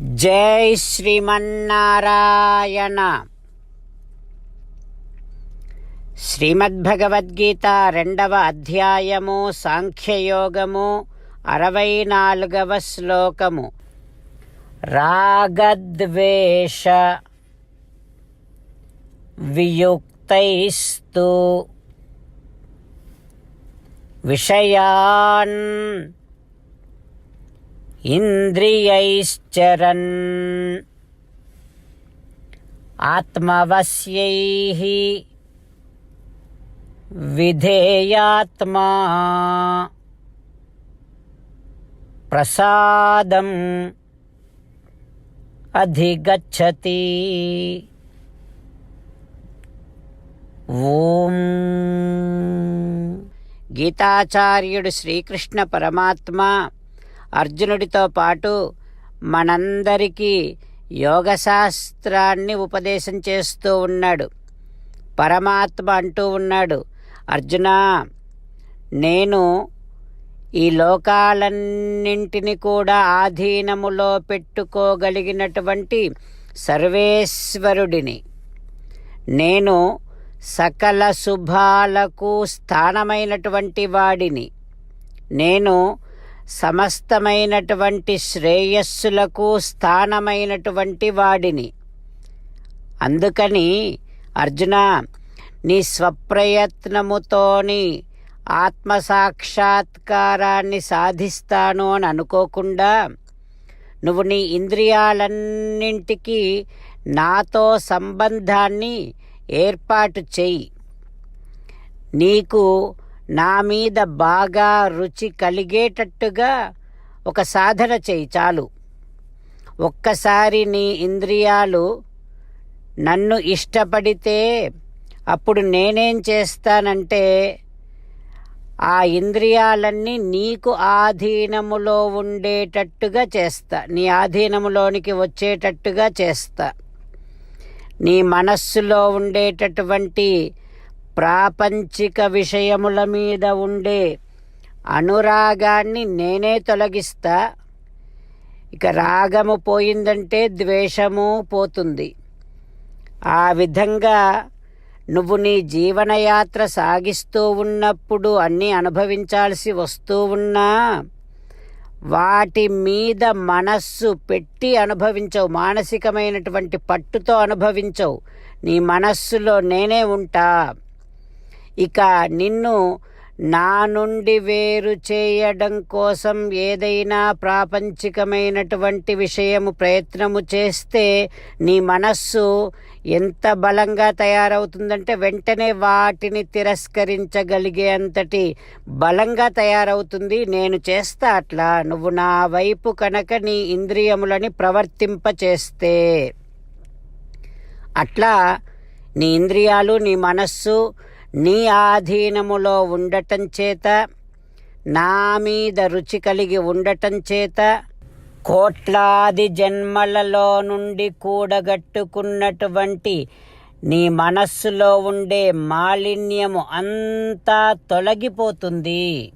జై శ్రీమన్నారాయణ. శ్రీమద్భగవద్గీత రెండవ అధ్యాయము సాంఖ్యయోగము అరవై నాలుగవ శ్లోకము. రాగద్వేష వియుక్తైస్తు. విషయాన్ ఇంద్రియైశ్చరన్. ఆత్మవశ్యైః విధేయాత్మా. ప్రసాదం అధిగచ్చతి. ఓం. గీతాచార్యుడు శ్రీకృష్ణ పరమాత్మ అర్జునుడితో పాటు మనందరికీ యోగశాస్త్రాన్ని ఉపదేశం చేస్తూ ఉన్నాడు. పరమాత్మ అంటూ ఉన్నాడు అర్జున నేను ఈ లోకాలన్నింటిని కూడా ఆధీనములో పెట్టుకోగలిగినటువంటి సర్వేశ్వరుడిని. నేను సకల శుభాలకు స్థానమైనటువంటి వాడిని. నేను సమస్తమైనటువంటి శ్రేయస్సులకు స్థానమైనటువంటి వాడిని. అందుకని అర్జున నీ స్వప్రయత్నముతోని ఆత్మసాక్షాత్కారాన్ని సాధిస్తాను అని అనుకోకుండా నువ్వు నీ ఇంద్రియాలన్నింటికి నాతో సంబంధాన్ని ఏర్పాటు చెయ్యి. నీకు నా మీద బాగా రుచి కలిగేటట్టుగా ఒక సాధన చేయి చాలు. ఒక్కసారి నీ ఇంద్రియాలు నన్ను ఇష్టపడితే అప్పుడు నేనేం చేస్తానంటే ఆ ఇంద్రియాలన్నీ నీకు ఆధీనములో ఉండేటట్టుగా చేస్తా. నీ ఆధీనములోనికి వచ్చేటట్టుగా చేస్తా. నీ మనస్సులో ఉండేటటువంటి ప్రాపంచిక విషయముల మీద ఉండే అనురాగాన్ని నేనే తొలగిస్తా. ఇక రాగము పోయిందంటే ద్వేషము పోతుంది. ఆ విధంగా నువ్వు నీ జీవనయాత్ర సాగిస్తూ ఉన్నప్పుడు అన్నీ అనుభవించాల్సి వస్తూ ఉన్నా వాటి మీద మనస్సు పెట్టి అనుభవించవు. మానసికమైనటువంటి పట్టుతో అనుభవించవు. నీ మనస్సులో నేనే ఉంటా. ఇక నిన్ను నా నుండి వేరు చేయడం కోసం ఏదైనా ప్రాపంచికమైనటువంటి విషయము ప్రయత్నము చేస్తే నీ మనస్సు ఎంత బలంగా తయారవుతుందంటే వెంటనే వాటిని తిరస్కరించగలిగే అంతటి బలంగా తయారవుతుంది. నేను చేస్తా అట్లా. నువ్వు నా వైపు కనుక నీ ఇంద్రియములని ప్రవర్తింపచేస్తే. అట్లా నీ ఇంద్రియాలు నీ మనస్సు నీ ఆధీనములో ఉండటం చేత నా మీద రుచి కలిగి ఉండటం చేత కోట్లాది జన్మలలో నుండి కూడగట్టుకున్నటువంటి నీ మనస్సులో ఉండే మాలిన్యము అంతా తొలగిపోతుంది.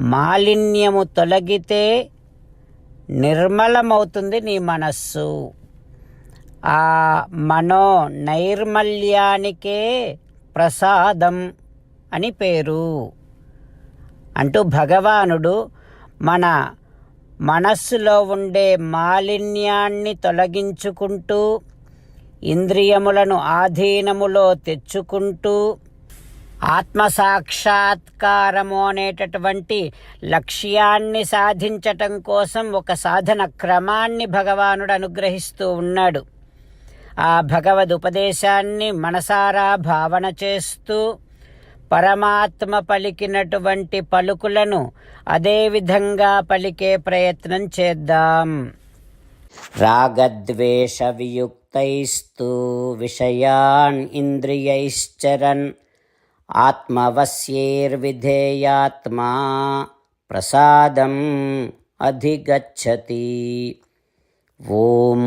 మాలిన్యము తొలగితే నిర్మలమవుతుంది నీ మనస్సు. ఆ మనో నైర్మల్యానికే ప్రసాదం అని పేరు. అంటూ భగవానుడు మన మనస్సులో ఉండే మాలిన్యాన్ని తొలగించుకుంటూ ఇంద్రియములను ఆధీనములో తెచ్చుకుంటూ ఆత్మసాక్షాత్కారము అనేటటువంటి లక్ష్యాన్ని సాధించటం కోసం ఒక సాధన క్రమాన్ని భగవానుడు అనుగ్రహిస్తూ ఉన్నాడు. ఆ భగవద్ ఉపదేశాన్ని మనసారా భావన చేస్తూ పరమాత్మ పలికినటువంటి పలుకులను అదేవిధంగా పలికే ప్రయత్నం చేద్దాం. రాగద్వేష వియుక్తైస్తు విషయాన్ ఇంద్రియైశ్చరన్ ఆత్మవశ్యేర్విధేయాత్మా ప్రసాదం అధిగచ్చతి. ఓం.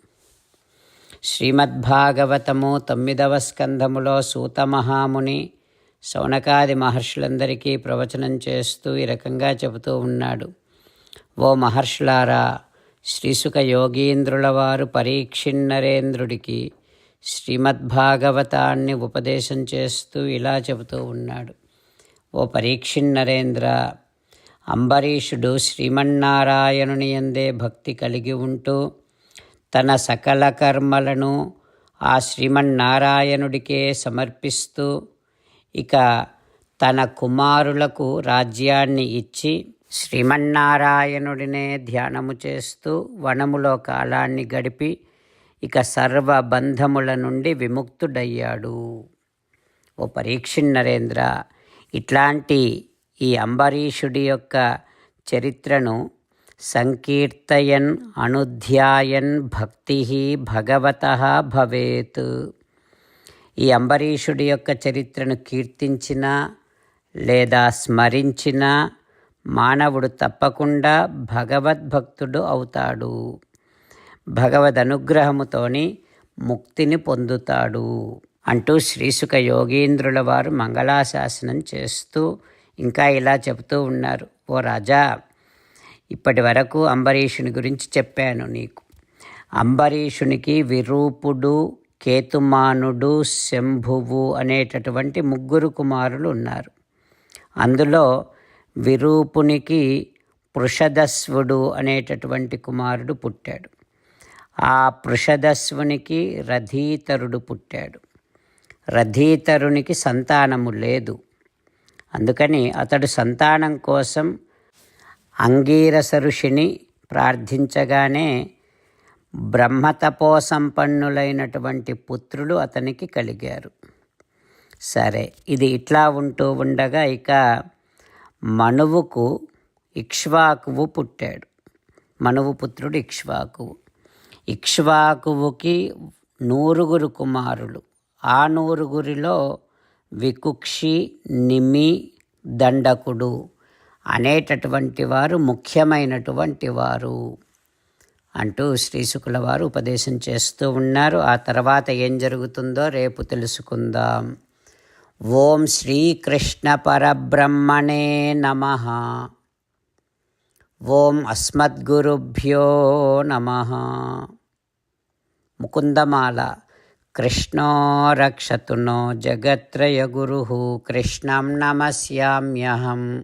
శ్రీమద్భాగవతము తొమ్మిదవ స్కంధములో సూతమహాముని శౌనకాది మహర్షులందరికీ ప్రవచనం చేస్తూ ఈ రకంగా చెబుతూ ఉన్నాడు. ఓ మహర్షులారా శ్రీసుక యోగీంద్రుల వారు పరీక్షిన్నరేంద్రుడికి శ్రీమద్భాగవతాన్ని ఉపదేశం చేస్తూ ఇలా చెబుతూ ఉన్నాడు. ఓ పరీక్షిన్నరేంద్ర అంబరీషుడు శ్రీమన్నారాయణుని ఎందే భక్తి కలిగి ఉంటూ తన సకల కర్మలను ఆ శ్రీమన్నారాయణుడికే సమర్పిస్తూ ఇక తన కుమారులకు రాజ్యాన్ని ఇచ్చి శ్రీమన్నారాయణుడినే ధ్యానము చేస్తూ వనములో కాలాన్ని గడిపి ఇక సర్వ బంధముల నుండి విముక్తుడయ్యాడు. ఓ పరీక్షిణ్ నరేంద్ర ఇట్లాంటి ఈ అంబరీషుడి యొక్క చరిత్రను సంకీర్తయన్ అనుధ్యాయన్ భక్తి భగవత భవేత్. ఈ అంబరీషుడి యొక్క చరిత్రను కీర్తించిన లేదా స్మరించిన మానవుడు తప్పకుండా భగవద్భక్తుడు అవుతాడు. భగవద్ అనుగ్రహముతోని ముక్తిని పొందుతాడు. అంటూ శ్రీసుఖ యోగీంద్రుల వారు మంగళాశాసనం చేస్తూ ఇంకా ఇలా చెబుతూ ఉన్నారు. ఓ రాజా ఇప్పటి వరకు అంబరీషుని గురించి చెప్పాను నీకు. అంబరీషునికి విరూపుడు కేతుమానుడు శంభువు అనేటటువంటి ముగ్గురు కుమారులు ఉన్నారు. అందులో విరూపునికి పృషదస్వుడు అనేటటువంటి కుమారుడు పుట్టాడు. ఆ పృషదస్వునికి రథీతరుడు పుట్టాడు. రథీతరునికి సంతానము లేదు. అందుకని అతడు సంతానం కోసం అంగీరస ఋషిని ప్రార్థించగానే బ్రహ్మతపోసంపన్నులైనటువంటి పుత్రులు అతనికి కలిగారు. సరే ఇది ఇట్లా ఉంటూ ఉండగా ఇక మనువుకు ఇక్ష్వాకువు పుట్టాడు. మనువు పుత్రుడు ఇక్ష్వాకువు. ఇక్ష్వాకువుకి నూరుగురు కుమారులు. ఆ నూరుగురిలో వికుక్షి నిమి దండకుడు అనేటటువంటి వారు ముఖ్యమైనటువంటి వారు అంటూ శ్రీశుకుల వారు ఉపదేశం చేస్తూ ఉన్నారు. ఆ తర్వాత ఏం జరుగుతుందో రేపు తెలుసుకుందాం. ఓం శ్రీకృష్ణ పరబ్రహ్మణే నమ. ఓం అస్మద్గురుభ్యో నమ. ముకుందమాల. కృష్ణో రక్షతు నో జగత్రయగురు కృష్ణం నమస్యామ్యహం.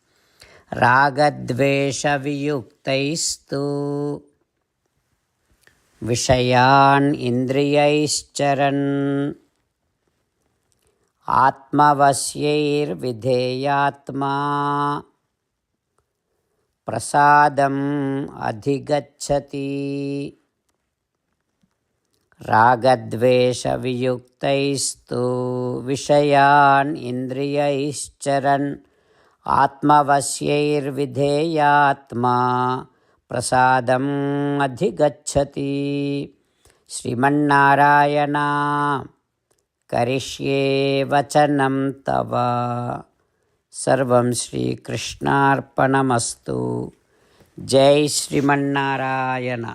రాగద్వేషవియుక్తైస్తు విషయాన్ ఇంద్రియైశ్చరన్ ఆత్మవశ్యైర్విధేయాత్మా ప్రసాదం అధిగచ్చతి. రాగద్వేషవియుక్తైస్తు విషయాన్ ఇంద్రియైశ్చరన్ आत्मवश्यैर्विधेयात्मा प्रसादम् अधिगच्छति। श्रीमन्नारायणं करिष्ये वचनं तव। सर्वं श्रीकृष्णार्पणमस्तु। जय श्रीमन्नारायण।